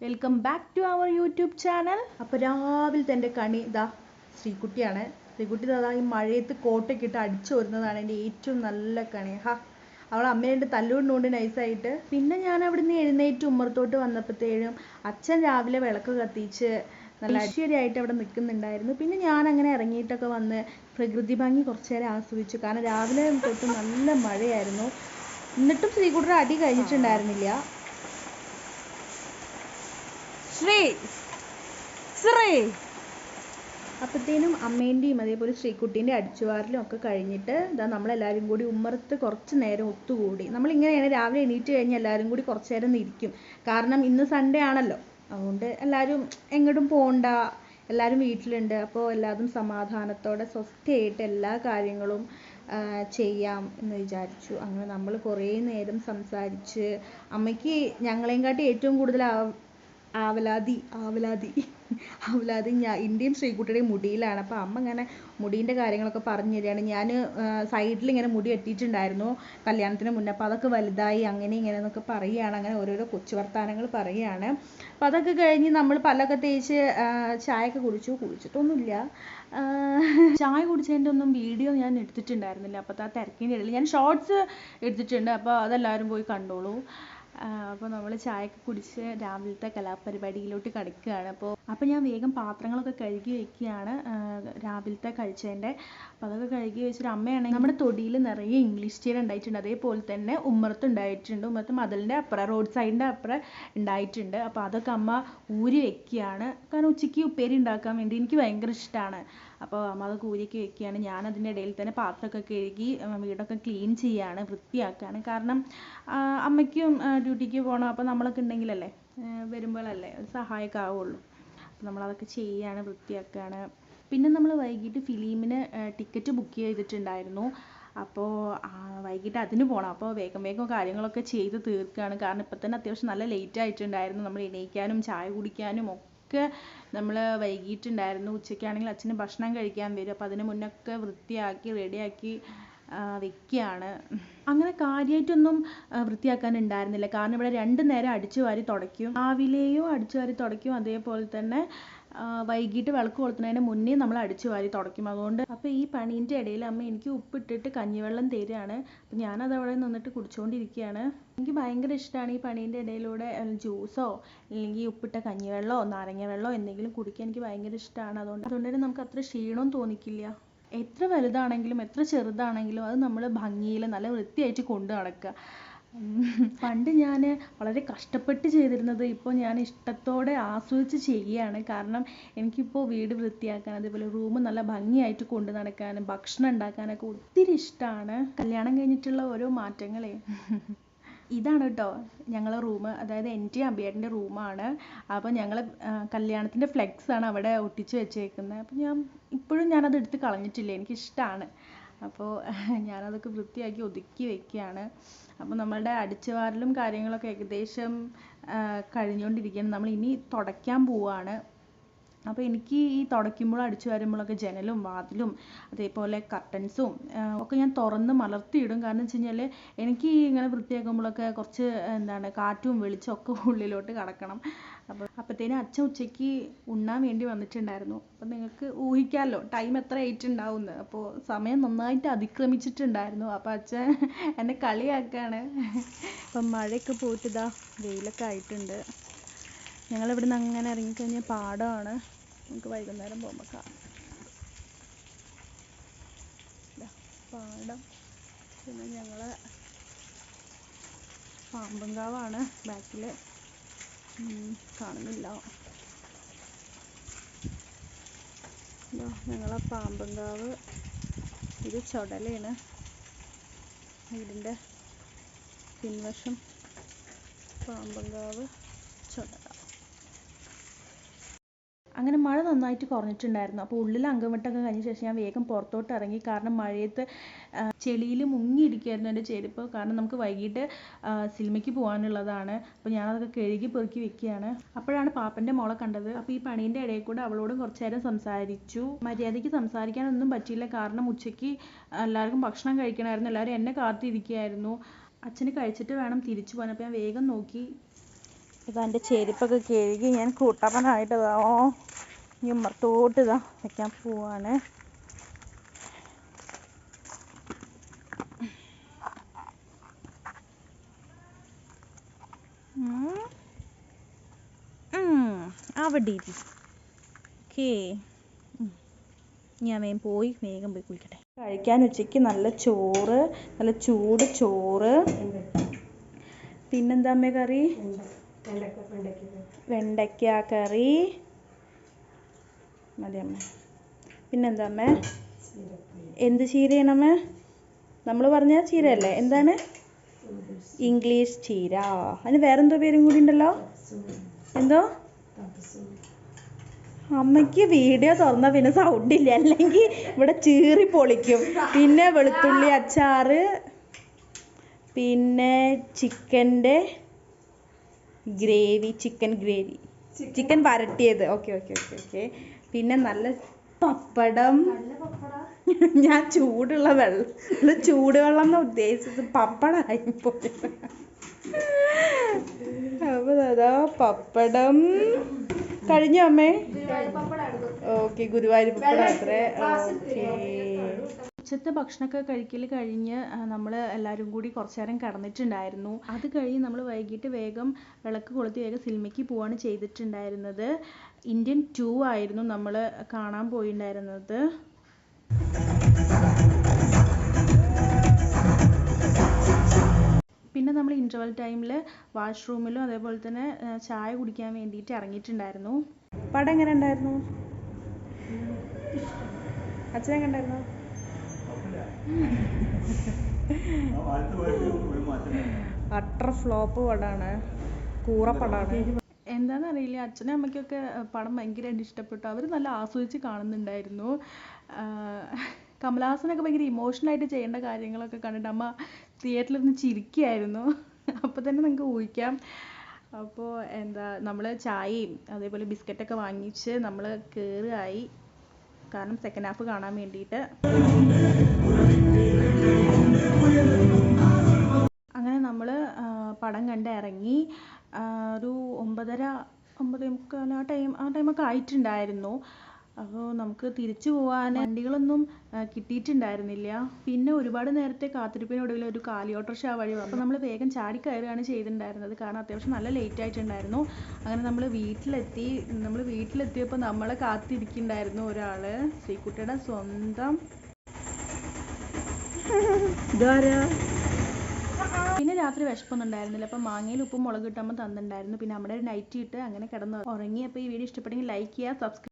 Welcome back to our YouTube channel അപ്പോൾ രാവിലത്തെ തന്റെ കണി ഇതാ ശ്രീകുട്ടിയാണ്. ശ്രീകുട്ടി ഇതാ ഈ മഴയത്ത് കോട്ടൊക്കെ ഇട്ട് അടിച്ചു വരുന്നതാണ് എന്റെ ഏറ്റവും നല്ല കണി. ഹാ അവൾ അമ്മേന്റെ തല്ലുകൊണ്ടുകൊണ്ട് നൈസായിട്ട്. പിന്നെ ഞാൻ അവിടുന്ന് എഴുന്നേറ്റ് ഉമ്മറത്തോട്ട് വന്നപ്പോഴത്തേഴും അച്ഛൻ രാവിലെ വിളക്ക് കത്തിച്ച് നല്ല ഐശ്വര്യമായിട്ട് അവിടെ നിൽക്കുന്നുണ്ടായിരുന്നു. പിന്നെ ഞാൻ അങ്ങനെ ഇറങ്ങിയിട്ടൊക്കെ വന്ന് പ്രകൃതി ഭംഗി കുറച്ചു നേരം ആസ്വദിച്ചു. കാരണം രാവിലെ തൊട്ട് നല്ല മഴയായിരുന്നു. എന്നിട്ടും ശ്രീകുട്ടർ അടി കഴിഞ്ഞിട്ടുണ്ടായിരുന്നില്ല. ശ്രീ ശ്രീ. അപ്പത്തേനും അമ്മേന്റെയും അതേപോലെ ശ്രീകുട്ടീന്റെ അടിച്ചുവാറിലും ഒക്കെ കഴിഞ്ഞിട്ട് ഇതാ നമ്മളെല്ലാവരും കൂടി ഉമ്മറത്ത് കുറച്ച് നേരം ഒത്തുകൂടി. നമ്മളിങ്ങനെയാണ് രാവിലെ എണീറ്റ് കഴിഞ്ഞ് എല്ലാവരും കൂടി കുറച്ച് നേരം ഇരിക്കും. കാരണം ഇന്ന് സൺഡേ ആണല്ലോ. അതുകൊണ്ട് എല്ലാവരും എങ്ങോട്ടും പോകണ്ട എല്ലാവരും വീട്ടിലുണ്ട്. അപ്പോൾ എല്ലാവരും സമാധാനത്തോടെ സ്വസ്ഥയായിട്ട് എല്ലാ കാര്യങ്ങളും ചെയ്യാം എന്ന് വിചാരിച്ചു. അങ്ങനെ നമ്മൾ കുറേ നേരം സംസാരിച്ച് അമ്മയ്ക്ക് ഞങ്ങളെയും കാട്ടി ഏറ്റവും കൂടുതൽ ആവലാതി ആവലാതി. ആവലാതി ഞാൻ ഇന്ത്യയും ശ്രീകുട്ടിയുടെയും മുടിയിലാണ്. അപ്പോൾ അമ്മ ഇങ്ങനെ മുടീന്റെ കാര്യങ്ങളൊക്കെ പറഞ്ഞു തരികയാണ്. ഞാൻ സൈഡിൽ ഇങ്ങനെ മുടി എത്തിയിട്ടുണ്ടായിരുന്നു കല്യാണത്തിന് മുന്നേ. അപ്പോൾ അതൊക്കെ വലുതായി അങ്ങനെ ഇങ്ങനെ എന്നൊക്കെ പറയുകയാണ്. അങ്ങനെ ഓരോരോ കൊച്ചു വർത്താനങ്ങൾ പറയുകയാണ്. അപ്പോൾ അതൊക്കെ കഴിഞ്ഞ് നമ്മൾ പല്ലൊക്കെ തേച്ച് ചായയൊക്കെ കുടിച്ചു. കുടിച്ചിട്ടൊന്നുമില്ല. ചായ കുടിച്ചതിന്റെ ഒന്നും വീഡിയോ ഞാൻ എടുത്തിട്ടുണ്ടായിരുന്നില്ല. അപ്പോൾ ആ തിരക്കിന്റെ ഇടയിൽ ഞാൻ ഷോർട്സ് എടുത്തിട്ടുണ്ട്. അപ്പോൾ അതെല്ലാവരും പോയി കണ്ടോളൂ. അപ്പോൾ നമ്മൾ ചായയൊക്കെ കുടിച്ച് രാവിലത്തെ കലാപരിപാടിയിലോട്ട് കിടക്കുകയാണ്. അപ്പോൾ അപ്പോൾ ഞാൻ വേഗം പാത്രങ്ങളൊക്കെ കഴുകി വെക്കുകയാണ്. രാവിലത്തെ കഴിച്ചതിന്റെ അപ്പോൾ അതൊക്കെ കഴുകി വെച്ചിട്ട് അമ്മയാണെങ്കിൽ നമ്മുടെ തൊടിയിൽ നിറയെ ഇംഗ്ലീഷ് ചീര ഉണ്ടായിട്ടുണ്ട്. അതേപോലെ തന്നെ ഉമ്മറത്ത് ഉണ്ടായിട്ടുണ്ട്. ഉമ്മറത്ത് മതിലിന്റെ അപ്പുറം റോഡ് സൈഡിന്റെ അപ്പുറം ഉണ്ടായിട്ടുണ്ട്. അപ്പോൾ അതൊക്കെ അമ്മ ഊരി വെക്കുകയാണ്. കാരണം ഉച്ചയ്ക്ക് ഉപ്പേരി ഉണ്ടാക്കാൻ വേണ്ടി എനിക്ക് ഭയങ്കര ഇഷ്ടമാണ് അപ്പോൾ അമ്മ അതൊക്കെ ഊരിയൊക്കെ വെക്കുകയാണ്. ഞാൻ അതിന്റെ ഇടയിൽ തന്നെ പാത്രമൊക്കെ കഴുകി വീടൊക്കെ ക്ലീൻ ചെയ്യുകയാണ് വൃത്തിയാക്കുകയാണ് കാരണം അമ്മയ്ക്കും ഡ്യൂട്ടിക്ക് പോകണം അപ്പോൾ നമ്മളൊക്കെ ഉണ്ടെങ്കിലല്ലേ വരുമ്പോഴല്ലേ ഒരു സഹായമൊക്കെ ആവുള്ളൂ. അപ്പോൾ നമ്മളതൊക്കെ ചെയ്യാണ് വൃത്തിയാക്കുകയാണ് പിന്നെ നമ്മൾ വൈകിട്ട് ഫിലിമിന് ടിക്കറ്റ് ബുക്ക് ചെയ്തിട്ടുണ്ടായിരുന്നു. അപ്പോൾ വൈകിട്ട് അതിന് പോകണം അപ്പോൾ വേഗം വേഗം കാര്യങ്ങളൊക്കെ ചെയ്ത് തീർക്കുകയാണ് കാരണം ഇപ്പം തന്നെ അത്യാവശ്യം നല്ല ലേറ്റ് ആയിട്ടുണ്ടായിരുന്നു. നമ്മൾ എണീക്കാനും ചായ കുടിക്കാനും ഒക്കെ നമ്മൾ വൈകിട്ടുണ്ടായിരുന്നു. ഉച്ചയ്ക്കാണെങ്കിൽ അച്ഛന് ഭക്ഷണം കഴിക്കാൻ വരും. അപ്പോൾ അതിന് മുന്നൊക്കെ വൃത്തിയാക്കി റെഡിയാക്കി വെക്കുകയാണ് അങ്ങനെ കാര്യമായിട്ടൊന്നും വൃത്തിയാക്കാൻ ഉണ്ടായിരുന്നില്ല കാരണം ഇവിടെ രണ്ട് നേരം അടിച്ചു വാരി തുടയ്ക്കും. രാവിലെയും അടിച്ചു വാരി തുടയ്ക്കും. അതേപോലെ തന്നെ വൈകിട്ട് വിളക്ക് കൊളുത്തുന്നതിന് മുന്നേ നമ്മൾ അടിച്ചു വാരി തുടയ്ക്കും. അതുകൊണ്ട് അപ്പോൾ ഈ പണീന്റെ ഇടയിൽ അമ്മ എനിക്ക് ഉപ്പിട്ടിട്ട് കഞ്ഞിവെള്ളം തരികയാണ്. അപ്പം ഞാനത് അവിടെ നിന്നിട്ട് കുടിച്ചുകൊണ്ടിരിക്കുകയാണ് എനിക്ക് ഭയങ്കര ഇഷ്ടമാണ് ഈ പണീന്റെ ഇടയിലൂടെ ജ്യൂസോ അല്ലെങ്കിൽ ഉപ്പിട്ട കഞ്ഞിവെള്ളമോ നാരങ്ങ വെള്ളമോ എന്തെങ്കിലും കുടിക്കാൻ എനിക്ക് ഭയങ്കര ഇഷ്ടമാണ്. അതുകൊണ്ട് അതുകൊണ്ട് തന്നെ നമുക്ക് അത്ര ക്ഷീണവും തോന്നിക്കില്ല. എത്ര വലുതാണെങ്കിലും എത്ര ചെറുതാണെങ്കിലും അത് നമ്മൾ ഭംഗിയിൽ നല്ല വൃത്തിയായിട്ട് കൊണ്ട് നടക്കുക. പണ്ട് ഞാൻ വളരെ കഷ്ടപ്പെട്ട് ചെയ്തിരുന്നത് ഇപ്പോൾ ഞാൻ ഇഷ്ടത്തോടെ ആസ്വദിച്ച് ചെയ്യുകയാണ്. കാരണം എനിക്കിപ്പോൾ വീട് വൃത്തിയാക്കാൻ അതേപോലെ റൂം നല്ല ഭംഗിയായിട്ട് കൊണ്ട് നടക്കാനും ഭക്ഷണം ഉണ്ടാക്കാനൊക്കെ ഒത്തിരി ഇഷ്ടമാണ് കല്യാണം കഴിഞ്ഞിട്ടുള്ള ഓരോ മാറ്റങ്ങളെ. ഇതാണ് കേട്ടോ ഞങ്ങളെ റൂം അതായത് എന്റെ അബിയേട്ടന്റെ റൂമാണ് അപ്പോൾ ഞങ്ങൾ കല്യാണത്തിന്റെ ഫ്ലെക്സ് ആണ് അവിടെ ഒട്ടിച്ച് വെച്ചേക്കുന്നത് അപ്പോൾ ഞാൻ ഇപ്പോഴും ഞാനത് എടുത്ത് കളഞ്ഞിട്ടില്ല. എനിക്കിഷ്ടമാണ് അപ്പോൾ ഞാനതൊക്കെ വൃത്തിയാക്കി ഒതുക്കി വെക്കുകയാണ് അപ്പോൾ നമ്മളുടെ അടിച്ചുവാരലും കാര്യങ്ങളൊക്കെ ഏകദേശം കഴിഞ്ഞുകൊണ്ടിരിക്കുകയാണ്. നമ്മൾ ഇനി തുടയ്ക്കാൻ പോവുകയാണ് അപ്പോൾ എനിക്ക് ഈ തുടയ്ക്കുമ്പോഴും അടിച്ചു വരുമ്പോഴൊക്കെ ജനലും വാതിലും അതേപോലെ കർട്ടൻസും ഒക്കെ ഞാൻ തുറന്ന് മലർത്തിയിടും. കാരണം വെച്ച് കഴിഞ്ഞാൽ എനിക്ക് ഇങ്ങനെ വൃത്തിയാക്കുമ്പോഴൊക്കെ കുറച്ച് എന്താണ് കാറ്റും വെളിച്ചും ഒക്കെ ഉള്ളിലോട്ട് കടക്കണം. അപ്പോൾ അപ്പോഴത്തേനും അച്ഛൻ ഉച്ചയ്ക്ക് ഉണ്ണാൻ വേണ്ടി വന്നിട്ടുണ്ടായിരുന്നു. അപ്പോൾ നിങ്ങൾക്ക് ഊഹിക്കാമല്ലോ ടൈം എത്ര ആയിട്ടുണ്ടാവുമെന്ന്. അപ്പോൾ സമയം നന്നായിട്ട് അതിക്രമിച്ചിട്ടുണ്ടായിരുന്നു. അപ്പോൾ അച്ഛൻ എന്നെ കളിയാക്കാണ്. അപ്പം മഴയൊക്കെ പോയിട്ട് ഇതാ വെയിലൊക്കെ ആയിട്ടുണ്ട്. ഞങ്ങൾ ഇവിടുന്ന് അങ്ങനെ ഇറങ്ങിക്കഴിഞ്ഞാൽ പാടമാണ് നമുക്ക് വൈകുന്നേരം പോകുമ്പോൾ കാണാം. പാടം. പിന്നെ ഞങ്ങൾ പാമ്പങ്കാവാണ് ബാക്കിൽ കാണുന്നില്ല. ഞങ്ങളെ പാമ്പങ്കാവ് ഇത് ചുടലയാണ് വീടിന്റെ പിൻവശം പാമ്പങ്കാവ് ചുടല അങ്ങനെ മഴ നന്നായിട്ട് കുറഞ്ഞിട്ടുണ്ടായിരുന്നു. അപ്പോൾ ഉള്ളിൽ അങ്കമിട്ടൊക്കെ കഴിഞ്ഞ ശേഷം ഞാൻ വേഗം പുറത്തോട്ട് ഇറങ്ങി. കാരണം മഴയത്ത് ചെളിയിൽ മുങ്ങിയിരിക്കുകയായിരുന്നു എന്റെ ചെരുപ്പ്. കാരണം നമുക്ക് വൈകിട്ട് സിനിമയ്ക്ക് പോകാനുള്ളതാണ്. അപ്പോൾ ഞാനതൊക്കെ കഴുകി പെറുക്കി വെക്കുകയാണ്. അപ്പോഴാണ് പാപ്പന്റെ മോളെ കണ്ടത്. അപ്പോൾ ഈ പണീന്റെ ഇടയിൽ കൂടെ അവളോടും കുറച്ച് നേരം സംസാരിച്ചു. മര്യാദയ്ക്ക് സംസാരിക്കാനൊന്നും പറ്റിയില്ല. കാരണം ഉച്ചയ്ക്ക് എല്ലാവർക്കും ഭക്ഷണം കഴിക്കണമായിരുന്നു. എല്ലാവരും എന്നെ കാത്തിരിക്കുകയായിരുന്നു. അച്ഛന് കഴിച്ചിട്ട് വേണം തിരിച്ചു പോകാൻ. അപ്പോൾ ഞാൻ വേഗം നോക്കി. ഇതാ എന്റെ ചെരുപ്പൊക്കെ കഴുകി ഞാൻ കൂട്ടപ്പനായിട്ട് ഇതാ ഓ ഇതാ വെക്കാൻ പോവാണ്. അവിടെ ഓക്കേ. ഞാൻ വേഗം പോയി വേഗം പോയി കുളിക്കട്ടെ. കഴിക്കാൻ ഉച്ചയ്ക്ക് നല്ല ചോറ് നല്ല ചൂട് ചോറ്. പിന്നെന്താ അമ്മേ കറി? വെണ്ടയ്ക്ക കറി. മതി അമ്മ. പിന്നെന്താ അമ്മ? എന്ത് ചീരയാണ് അമ്മ? നമ്മൾ പറഞ്ഞ ചീരയല്ലേ? എന്താണ്? ഇംഗ്ലീഷ്. ചീര. അതിന് വേറെന്തോ പേരും കൂടി ഉണ്ടല്ലോ? എന്തോ? അമ്മയ്ക്ക് വീഡിയോ തുറന്ന പിന്നെ സൗണ്ട് ഇല്ല. അല്ലെങ്കിൽ ഇവിടെ ചീറി പൊളിക്കും. പിന്നെ വെളുത്തുള്ളി അച്ചാറ്. പിന്നെ ചിക്കന്റെ gravy chicken gravy. Chicken വരട്ടിയത്. Okay okay okay okay. പിന്നെ നല്ല പപ്പടം. ഞാൻ ചൂടുള്ള വെള്ളം. നല്ല ചൂടുവെള്ളം എന്ന് ഉദ്ദേശിച്ചത്. പപ്പടമായി പോയി അപ്പൊ അതാ പപ്പടം. കഴിഞ്ഞോ അമ്മേ? ഓക്കെ ഗുരുവായൂർ പപ്പടം അത്രേ. ഓക്കെ. ഉച്ചത്തെ ഭക്ഷണമൊക്കെ കഴിക്കൽ കഴിഞ്ഞ് നമ്മൾ എല്ലാവരും കൂടി കുറച്ച് നേരം കിടന്നിട്ടുണ്ടായിരുന്നു. അത് കഴിഞ്ഞ് നമ്മൾ വൈകിട്ട് വേഗം വിളക്ക് കൊളുത്തി വേഗം സിനിമയ്ക്ക് പോവാണ് ചെയ്തിട്ടുണ്ടായിരുന്നത്. ഇന്ത്യൻ ടു ആയിരുന്നു നമ്മൾ കാണാൻ പോയിട്ടുണ്ടായിരുന്നത് പിന്നെ നമ്മൾ ഇന്റർവെൽ ടൈമിൽ വാഷ്റൂമിലും അതേപോലെ തന്നെ ചായ കുടിക്കാൻ വേണ്ടിയിട്ട് ഇറങ്ങിയിട്ടുണ്ടായിരുന്നു. പടം എങ്ങനെ ഉണ്ടായിരുന്നു? അച്ഛൻ എങ്ങനെ അട്ടർ ഫ്ലോപ്പ് പടമാണ് കൂറപ്പടമാണ് എന്താണെന്നറിയില്ല അച്ഛനും അമ്മയ്ക്കൊക്കെ പടം ഭയങ്കരമായിട്ട് ഇഷ്ടപ്പെട്ടു. അവർ നല്ല ആസ്വദിച്ച് കാണുന്നുണ്ടായിരുന്നു. കമലഹാസനൊക്കെ ഭയങ്കര ഇമോഷണലായിട്ട് ചെയ്യേണ്ട കാര്യങ്ങളൊക്കെ കണ്ടിട്ട് അമ്മ തിയേറ്ററിൽ നിന്ന് ചിരിക്കുകയായിരുന്നു അപ്പോൾ തന്നെ നിങ്ങൾക്ക് ഊഹിക്കാം. അപ്പോൾ എന്താ നമ്മൾ ചായയും അതേപോലെ ബിസ്ക്കറ്റൊക്കെ വാങ്ങിച്ച് നമ്മൾ കയറുകയായി കാരണം സെക്കൻഡ് ഹാഫ് കാണാൻ വേണ്ടിയിട്ട്. അങ്ങനെ നമ്മൾ പടം കണ്ട് ഇറങ്ങി ഒരു ഒമ്പതര ഒമ്പതേ മുക്കാൽ ആ ടൈം ആ ടൈമൊക്കെ ആയിട്ടുണ്ടായിരുന്നു. അപ്പോൾ നമുക്ക് തിരിച്ചു പോകാൻ വണ്ടികളൊന്നും കിട്ടിയിട്ടുണ്ടായിരുന്നില്ല. പിന്നെ ഒരുപാട് നേരത്തെ കാത്തിരിപ്പിനൊടുവിൽ ഒരു കാലി ഓട്ടോറിക്ഷ ആ വഴി വന്നു. അപ്പോൾ നമ്മൾ വേഗം ചാടി കയറുകയാണ് ചെയ്തിട്ടുണ്ടായിരുന്നത്. കാരണം അത്യാവശ്യം നല്ല ലേറ്റ് ആയിട്ടുണ്ടായിരുന്നു. അങ്ങനെ നമ്മൾ വീട്ടിലെത്തി നമ്മൾ വീട്ടിലെത്തിയപ്പോൾ നമ്മളെ കാത്തിരിക്കുന്നുണ്ടായിരുന്നു ഒരാൾ ശ്രീക്കുട്ടിയുടെ സ്വന്തം. പിന്നെ രാത്രി വിശപ്പൊന്നും ഉണ്ടായിരുന്നില്ല. അപ്പം മാങ്ങയിൽ ഉപ്പും മുളക് ഇട്ടമ്മ തന്നിട്ടുണ്ടായിരുന്നു. പിന്നെ നമ്മുടെ നൈറ്റ് ഇട്ട് അങ്ങനെ കിടന്ന്. ഉറങ്ങി അപ്പോൾ ഈ വീഡിയോ ഇഷ്ടപ്പെട്ടെങ്കിൽ ലൈക്ക് ചെയ്യുക സബ്സ്ക്രൈബ്